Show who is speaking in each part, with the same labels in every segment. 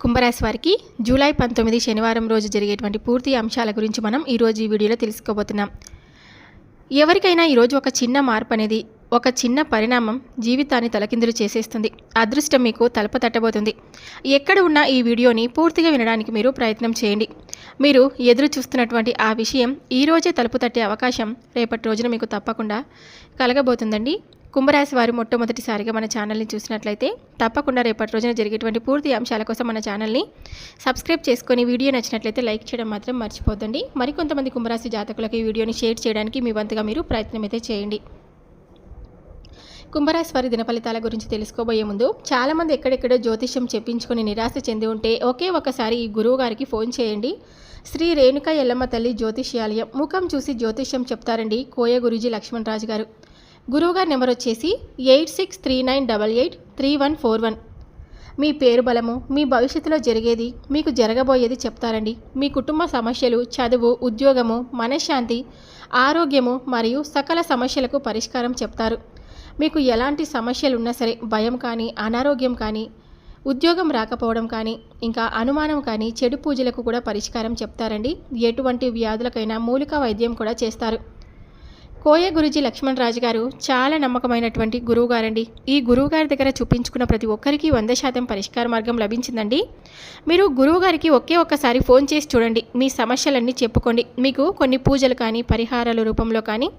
Speaker 1: కుంభరాశి వారికి జూలై పంతొమ్మిది శనివారం రోజు జరిగేటువంటి పూర్తి అంశాల గురించి మనం ఈరోజు ఈ వీడియోలో తెలుసుకోబోతున్నాం. ఎవరికైనా ఈరోజు ఒక చిన్న మార్పు అనేది ఒక చిన్న పరిణామం జీవితాన్ని తలకిందులు చేసేస్తుంది. అదృష్టం మీకు తలుపు తట్టబోతుంది. ఎక్కడ ఉన్న ఈ వీడియోని పూర్తిగా వినడానికి మీరు ప్రయత్నం చేయండి. మీరు ఎదురు చూస్తున్నటువంటి ఆ విషయం ఈరోజే తలుపు తట్టే అవకాశం రేపటి రోజున మీకు తప్పకుండా కలగబోతుందండి. కుంభరాశి వారు మొట్టమొదటిసారిగా మన ఛానల్ని చూసినట్లయితే తప్పకుండా రేపటి రోజున జరిగేటువంటి పూర్తి అంశాల కోసం మన ఛానల్ని సబ్స్క్రైబ్ చేసుకొని వీడియో నచ్చినట్లయితే లైక్ చేయడం మాత్రం మర్చిపోద్దండి. మరికొంతమంది కుంభరాశి జాతకులకు ఈ వీడియోని షేర్ చేయడానికి మీ వంతుగా మీరు ప్రయత్నం అయితే చేయండి. కుంభరాశి వారి దినఫలితాల గురించి తెలుసుకోబోయే ముందు చాలామంది ఎక్కడెక్కడో జ్యోతిష్యం చెప్పించుకొని నిరాశ చెంది ఉంటే ఒకే ఒకసారి ఈ గురువు గారికి ఫోన్ చేయండి. శ్రీ రేణుక ఎల్లమ్మ తల్లి జ్యోతిష్యాలయం. ముఖం చూసి జ్యోతిష్యం చెప్తారండి కోయ గురుజీ లక్ష్మణరాజు గారు. గురువుగారి నెంబర్ వచ్చేసి eight six three nine double eight three one four one. మీ పేరు బలము మీ భవిష్యత్తులో జరిగేది మీకు జరగబోయేది చెప్తారండి. మీ కుటుంబ సమస్యలు చదువు ఉద్యోగము మనశ్శాంతి ఆరోగ్యము మరియు సకల సమస్యలకు పరిష్కారం చెప్తారు. మీకు ఎలాంటి సమస్యలు ఉన్నా సరే భయం కానీ అనారోగ్యం కానీ ఉద్యోగం రాకపోవడం కానీ ఇంకా అనుమానం కానీ చెడు పూజలకు కూడా పరిష్కారం చెప్తారండి. ఎటువంటి వ్యాధులకైనా మూలిక వైద్యం కూడా చేస్తారు. కోయ గురుజీ లక్ష్మణ్ రాజు గారు చాలా నమ్మకమైనటువంటి గురువు గారండి. ఈ గురువు గారి దగ్గర చూపించుకున్న ప్రతి ఒక్కరికి వంద శాతం పరిష్కార మార్గం లభించిందండి. మీరు గురువు గారికి ఒకే ఒక్కసారి ఫోన్ చేసి చూడండి. మీ సమస్యలన్నీ చెప్పుకోండి. మీకు కొన్ని పూజలు కానీ పరిహారాల రూపంలో కానీ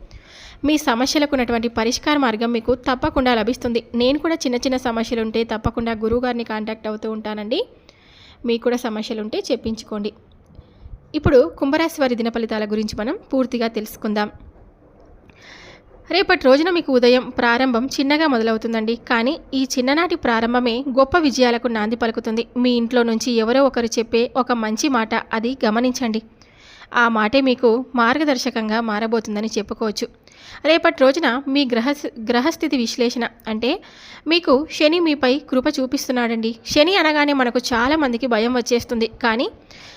Speaker 1: మీ సమస్యలకు ఉన్నటువంటి పరిష్కార మార్గం మీకు తప్పకుండా లభిస్తుంది. నేను కూడా చిన్న చిన్న సమస్యలు ఉంటే తప్పకుండా గురువు గారిని కాంటాక్ట్ అవుతూ ఉంటానండి. మీకు కూడా సమస్యలు ఉంటే చెప్పించుకోండి. ఇప్పుడు కుంభరాశి వారి దిన ఫలితాల గురించి మనం పూర్తిగా తెలుసుకుందాం. రేపటి రోజున మీకు ఉదయం ప్రారంభం చిన్నగా మొదలవుతుందండి. కానీ ఈ చిన్ననాటి ప్రారంభమే గొప్ప విజయాలకు నాంది పలుకుతుంది. మీ ఇంట్లో నుంచి ఎవరో ఒకరు చెప్పే ఒక మంచి మాట అది గమనించండి. ఆ మాటే మీకు మార్గదర్శకంగా మారబోతుందని చెప్పుకోవచ్చు. రేపటి రోజున మీ గ్రహ గ్రహస్థితి విశ్లేషణ అంటే మీకు శని మీపై కృప చూపిస్తున్నాడండి. శని అనగానే మనకు చాలామందికి భయం వచ్చేస్తుంది. కానీ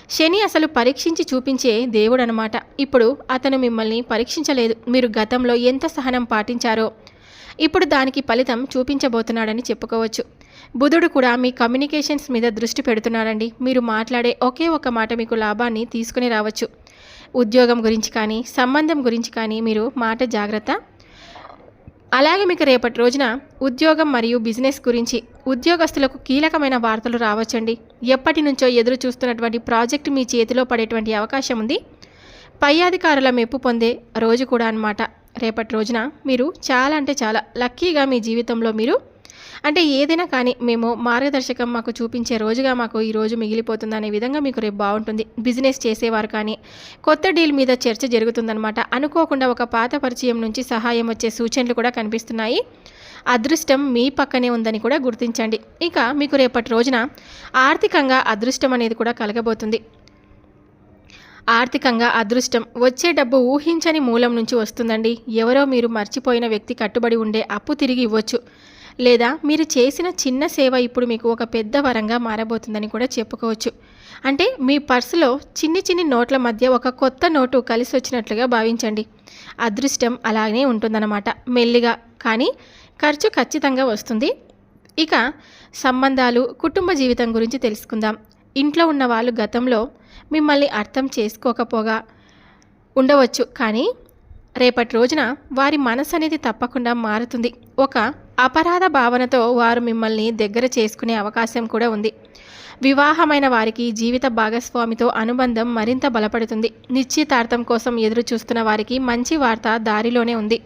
Speaker 1: శని అసలు పరీక్షించి చూపించే దేవుడు అనమాట ఇప్పుడు అతను మిమ్మల్ని పరీక్షించలేదు. మీరు గతంలో ఎంత సహనం పాటించారో ఇప్పుడు దానికి ఫలితం చూపించబోతున్నాడని చెప్పుకోవచ్చు. బుధుడు కూడా మీ కమ్యూనికేషన్స్ మీద దృష్టి పెడుతున్నాడండి. మీరు మాట్లాడే ఒకే ఒక మాట మీకు లాభాన్ని తీసుకుని రావచ్చు. ఉద్యోగం గురించి కానీ సంబంధం గురించి కానీ మీరు మాట జాగ్రత్త. అలాగే మీకు రేపటి రోజున ఉద్యోగం మరియు బిజినెస్ గురించి ఉద్యోగస్తులకు కీలకమైన వార్తలు రావచ్చండి. ఎప్పటి నుంచో ఎదురు చూస్తున్నటువంటి ప్రాజెక్ట్ మీ చేతిలో పడేటువంటి అవకాశం ఉంది. పై అధికారుల మెప్పు పొందే రోజు కూడా అన్నమాట. రేపటి రోజున మీరు చాలా అంటే చాలా లక్కీగా మీ జీవితంలో మీరు అంటే ఏదైనా కానీ మేము మార్గదర్శకం మాకు చూపించే రోజుగా మాకు ఈ రోజు మిగిలిపోతుంది అనే విధంగా మీకు రేపు బాగుంటుంది. బిజినెస్ చేసేవారు కానీ కొత్త డీల్ మీద చర్చ జరుగుతుందన్నమాట. అనుకోకుండా ఒక పాత పరిచయం నుంచి సహాయం వచ్చే సూచనలు కూడా కనిపిస్తున్నాయి. అదృష్టం మీ పక్కనే ఉందని కూడా గుర్తించండి. ఇక మీకు రేపటి రోజున ఆర్థికంగా అదృష్టం అనేది కూడా కలగబోతుంది. ఆర్థికంగా అదృష్టం వచ్చే డబ్బు ఊహించని మూలం నుంచి వస్తుందండి. ఎవరో మీరు మర్చిపోయిన వ్యక్తి కట్టుబడి ఉండే అప్పు తిరిగి ఇవ్వచ్చు. లేదా మీరు చేసిన చిన్న సేవ ఇప్పుడు మీకు ఒక పెద్ద వరంగా మారబోతుందని కూడా చెప్పుకోవచ్చు. అంటే మీ పర్సులో చిన్ని చిన్ని నోట్ల మధ్య ఒక కొత్త నోటు కలిసి వచ్చినట్లుగా భావించండి. అదృష్టం అలాగే ఉంటుందన్నమాట. మెల్లిగా కానీ ఖర్చు ఖచ్చితంగా వస్తుంది. ఇక సంబంధాలు కుటుంబ జీవితం గురించి తెలుసుకుందాం. ఇంట్లో ఉన్న వాళ్ళు గతంలో మిమ్మల్ని అర్థం చేసుకోకపోగా ఉండవచ్చు కానీ రేపటి రోజున వారి మనసు అనేది తప్పకుండా మారుతుంది. ఒక అపరాధ భావనతో వారు మిమ్మల్ని దగ్గర చేసుకునే అవకాశం కూడా ఉంది. వివాహమైన వారికి జీవిత భాగస్వామితో అనుబంధం మరింత బలపడుతుంది. నిశ్చితార్థం కోసం ఎదురు చూస్తున్న వారికి మంచి వార్త దారిలోనే ఉంది.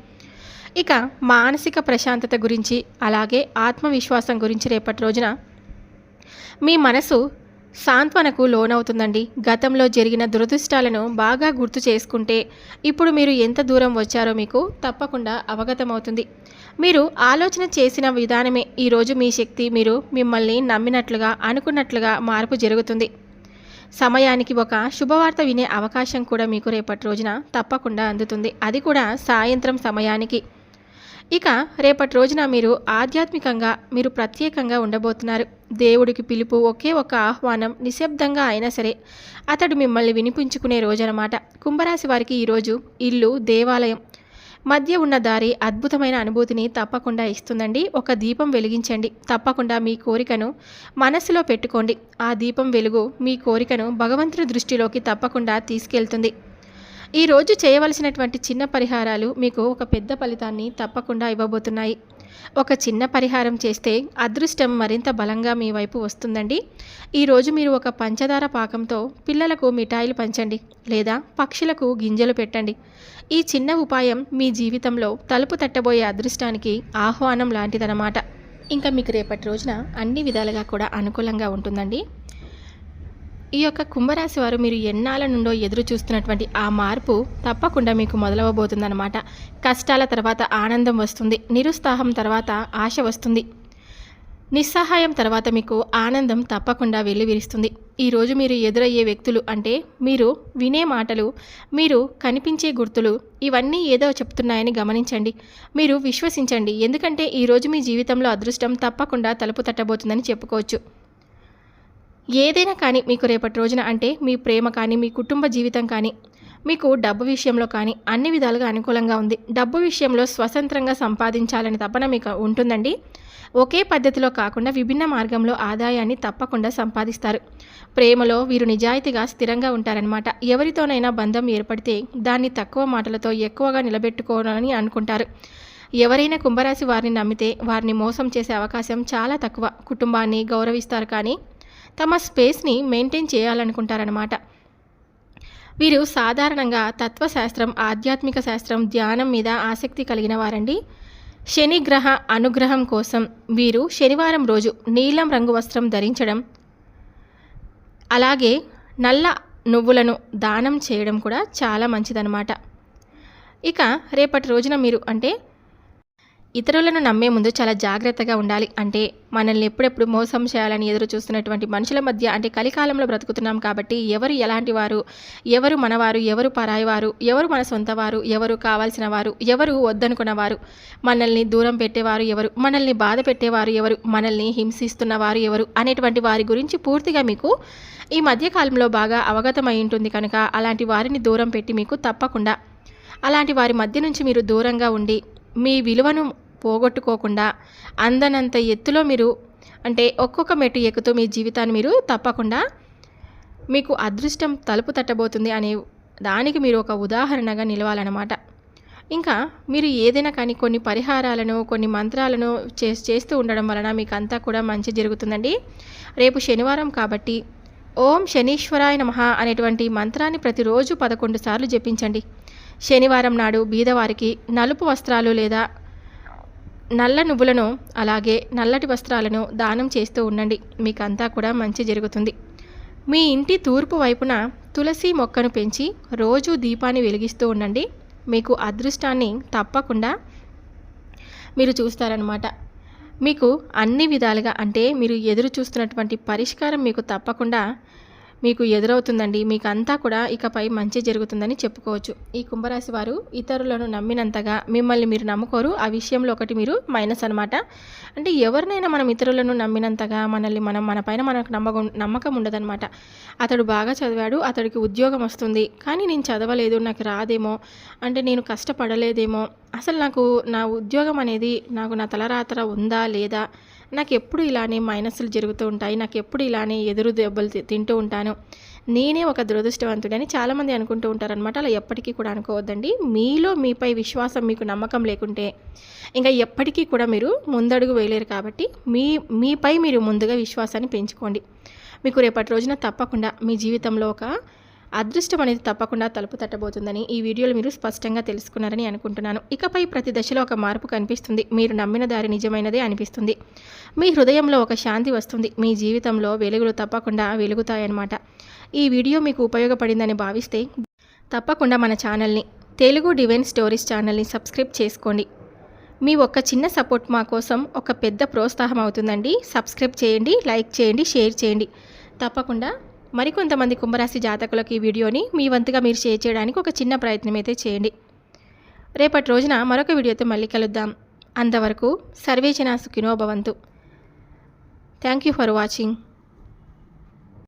Speaker 1: ఇక మానసిక ప్రశాంతత గురించి అలాగే ఆత్మవిశ్వాసం గురించి రేపటి రోజున మీ మనసు సాంత్వనకు లోనవుతుందండి. గతంలో జరిగిన దురదృష్టాలను బాగా గుర్తు చేసుకుంటే ఇప్పుడు మీరు ఎంత దూరం వచ్చారో మీకు తప్పకుండా అవగతమవుతుంది. మీరు ఆలోచన చేసిన విధానమే ఈరోజు మీ శక్తి. మీరు మిమ్మల్ని నమ్మినట్లుగా అనుకున్నట్లుగా మార్పు జరుగుతుంది. సమయానికి ఒక శుభవార్త వినే అవకాశం కూడా మీకు రేపటి రోజున తప్పకుండా అందుతుంది. అది కూడా సాయంత్రం సమయానికి. ఇక రేపటి రోజున మీరు ఆధ్యాత్మికంగా మీరు ప్రత్యేకంగా ఉండబోతున్నారు. దేవుడికి పిలుపు ఒకే ఒక ఆహ్వానం నిశ్శబ్దంగా అయినా సరే అతడు మిమ్మల్ని వినిపించుకునే రోజు అనమాట కుంభరాశి వారికి ఈరోజు ఇల్లు దేవాలయం మధ్య ఉన్న దారి అద్భుతమైన అనుభూతిని తప్పకుండా ఇస్తుందండి. ఒక దీపం వెలిగించండి. తప్పకుండా మీ కోరికను మనసులో పెట్టుకోండి. ఆ దీపం వెలుగు మీ కోరికను భగవంతుని దృష్టిలోకి తప్పకుండా తీసుకెళ్తుంది. ఈరోజు చేయవలసినటువంటి చిన్న పరిహారాలు మీకు ఒక పెద్ద ఫలితాన్ని తప్పకుండా ఇవ్వబోతున్నాయి. ఒక చిన్న పరిహారం చేస్తే అదృష్టం మరింత బలంగా మీ వైపు వస్తుందండి. ఈరోజు మీరు ఒక పంచదార పాకంతో పిల్లలకు మిఠాయిలు పంచండి లేదా పక్షులకు గింజలు పెట్టండి. ఈ చిన్న ఉపాయం మీ జీవితంలో తలుపు తట్టబోయే అదృష్టానికి ఆహ్వానం లాంటిదన్నమాట. ఇంకా మీకు రేపటి రోజున అన్ని విధాలుగా కూడా అనుకూలంగా ఉంటుందండి. ఈ యొక్క కుంభరాశి వారు మీరు ఎన్నాళ్ళ నుండో ఎదురు చూస్తున్నటువంటి ఆ మార్పు తప్పకుండా మీకు మొదలవబోతుందన్నమాట కష్టాల తర్వాత ఆనందం వస్తుంది నిరుత్సాహం తర్వాత ఆశ వస్తుంది. నిస్సహాయం తర్వాత మీకు ఆనందం తప్పకుండా వెల్లివిరుస్తుంది. ఈరోజు మీరు ఎదురయ్యే వ్యక్తులు అంటే మీరు వినే మాటలు మీరు కనిపించే గుర్తులు ఇవన్నీ ఏదో చెప్తున్నాయని గమనించండి. మీరు విశ్వసించండి. ఎందుకంటే ఈరోజు మీ జీవితంలో అదృష్టం తప్పకుండా తలుపు తట్టబోతుందని చెప్పుకోవచ్చు. ఏదైనా కానీ మీకు రేపటి రోజున అంటే మీ ప్రేమ కానీ మీ కుటుంబ జీవితం కానీ మీకు డబ్బు విషయంలో కానీ అన్ని విధాలుగా అనుకూలంగా ఉంది. డబ్బు విషయంలో స్వతంత్రంగా సంపాదించాలని తపన మీకు ఉంటుందండి. ఒకే పద్ధతిలో కాకుండా విభిన్న మార్గంలో ఆదాయాన్ని తప్పకుండా సంపాదిస్తారు. ప్రేమలో వీరు నిజాయితీగా స్థిరంగా ఉంటారనమాట ఎవరితోనైనా బంధం ఏర్పడితే దాన్ని తక్కువ మాటలతో ఎక్కువగా నిలబెట్టుకోవాలని అనుకుంటారు. ఎవరైనా కుంభరాశి వారిని నమ్మితే వారిని మోసం చేసే అవకాశం చాలా తక్కువ. కుటుంబాన్ని గౌరవిస్తారు కానీ తమ స్పేస్ని మెయింటైన్ చేయాలనుకుంటారనమాట వీరు సాధారణంగా తత్వశాస్త్రం ఆధ్యాత్మిక శాస్త్రం ధ్యానం మీద ఆసక్తి కలిగిన వారండి. శని గ్రహ అనుగ్రహం కోసం వీరు శనివారం రోజు నీలం రంగు వస్త్రం ధరించడం అలాగే నల్ల నువ్వులను దానం చేయడం కూడా చాలా మంచిదన్నమాట. ఇక రేపటి రోజున మీరు అంటే ఇతరులను నమ్మే ముందు చాలా జాగ్రత్తగా ఉండాలి. అంటే మనల్ని ఎప్పుడెప్పుడు మోసం చేయాలని ఎదురు చూస్తున్నటువంటి మనుషుల మధ్య అంటే కలికాలంలో బ్రతుకుతున్నాం కాబట్టి ఎవరు ఎలాంటి వారు ఎవరు మనవారు ఎవరు పరాయివారు ఎవరు మన సొంత వారు ఎవరు కావాల్సిన వారు ఎవరు వద్దనుకున్నవారు మనల్ని దూరం పెట్టేవారు ఎవరు మనల్ని బాధ పెట్టేవారు ఎవరు మనల్ని హింసిస్తున్నవారు ఎవరు అనేటువంటి వారి గురించి పూర్తిగా మీకు ఈ మధ్యకాలంలో బాగా అవగతమై ఉంటుంది కనుక అలాంటి వారిని దూరం పెట్టి మీకు తప్పకుండా అలాంటి వారి మధ్య నుంచి మీరు దూరంగా ఉండి మీ విలువను పోగొట్టుకోకుండా అందనంత ఎత్తులో మీరు అంటే ఒక్కొక్క మెట్టు ఎక్కుతూ మీ జీవితాన్ని మీరు తప్పకుండా మీకు అదృష్టం తలుపు తట్టబోతుంది అనే దానికి మీరు ఒక ఉదాహరణగా నిలవాలన్నమాట. ఇంకా మీరు ఏదైనా కానీ కొన్ని పరిహారాలను కొన్ని మంత్రాలను చే చేస్తూ ఉండడం వలన మీకు అంతా కూడా మంచి జరుగుతుందండి. రేపు శనివారం కాబట్టి ఓం శనీశ్వరాయ నమః అనేటువంటి మంత్రాన్ని ప్రతిరోజు పదకొండు సార్లు జపించండి. శనివారం నాడు బీదవారికి నలుపు వస్త్రాలు లేదా నల్ల నువ్వులను అలాగే నల్లటి వస్త్రాలను దానం చేస్తూ ఉండండి. మీకు అంతా కూడా మంచి జరుగుతుంది. మీ ఇంటి తూర్పు వైపున తులసి మొక్కను పెంచి రోజు దీపాన్ని వెలిగిస్తూ ఉండండి. మీకు అదృష్టాన్ని తప్పకుండా మీరు చూస్తారనమాట మీకు అన్ని విధాలుగా అంటే మీరు ఎదురు చూస్తున్నటువంటి పరిష్కారం మీకు తప్పకుండా మీకు ఎదురవుతుందండి. మీకు అంతా కూడా ఇకపై మంచి జరుగుతుందని చెప్పుకోవచ్చు. ఈ కుంభరాశి వారు ఇతరులను నమ్మినంతగా మిమ్మల్ని మీరు నమ్ముకోరు. ఆ విషయంలో ఒకటి మీరు మైనస్ అనమాట అంటే ఎవరినైనా మనం ఇతరులను నమ్మినంతగా మనల్ని మనం మన పైన మనకు నమ్మక నమ్మకం ఉండదన్నమాట. అతడు బాగా చదివాడు అతడికి ఉద్యోగం వస్తుంది. కానీ నేను చదవలేదు నాకు రాదేమో అంటే నేను కష్టపడలేదేమో అసలు నాకు నా ఉద్యోగం అనేది నాకు నా తలరాత్ర ఉందా లేదా నాకు ఎప్పుడు ఇలానే మైనస్లు జరుగుతూ ఉంటాయి నాకు ఎప్పుడు ఇలానే ఎదురు దెబ్బలు తింటూ ఉంటాను. నేనే ఒక దురదృష్టవంతుడని చాలామంది అనుకుంటూ ఉంటారనమాట అలా ఎప్పటికీ కూడా అనుకోవద్దండి. మీలో మీపై విశ్వాసం మీకు నమ్మకం లేకుంటే ఇంకా ఎప్పటికీ కూడా మీరు ముందడుగు వేయలేరు కాబట్టి మీ మీపై మీరు ముందుగా విశ్వాసాన్ని పెంచుకోండి. మీకు రేపటి రోజున తప్పకుండా మీ జీవితంలో ఒక అదృష్టం అనేది తప్పకుండా తలుపు తట్టబోతుందని ఈ వీడియోలో మీరు స్పష్టంగా తెలుసుకున్నారని అనుకుంటున్నాను. ఇకపై ప్రతి దశలో ఒక మార్పు కనిపిస్తుంది. మీరు నమ్మిన దారి నిజమైనదే అనిపిస్తుంది. మీ హృదయంలో ఒక శాంతి వస్తుంది. మీ జీవితంలో వెలుగులు తప్పకుండా వెలుగుతాయన్నమాట. ఈ వీడియో మీకు ఉపయోగపడిందని భావిస్తే తప్పకుండా మన ఛానల్ని తెలుగు డివైన్ స్టోరీస్ ఛానల్ని సబ్స్క్రైబ్ చేసుకోండి. మీ ఒక్క చిన్న సపోర్ట్ మా కోసం ఒక పెద్ద ప్రోత్సాహం అవుతుందండి. సబ్స్క్రైబ్ చేయండి లైక్ చేయండి షేర్ చేయండి. తప్పకుండా మరికొంతమంది కుంభరాశి జాతకులకు ఈ వీడియోని మీ వంతుగా మీరు షేర్ చేయడానికి ఒక చిన్న ప్రయత్నం అయితే చేయండి. రేపటి రోజున మరొక వీడియోతో మళ్ళీ కలుద్దాం. అంతవరకు సర్వేచన Sukhinobhavantu thank you for watching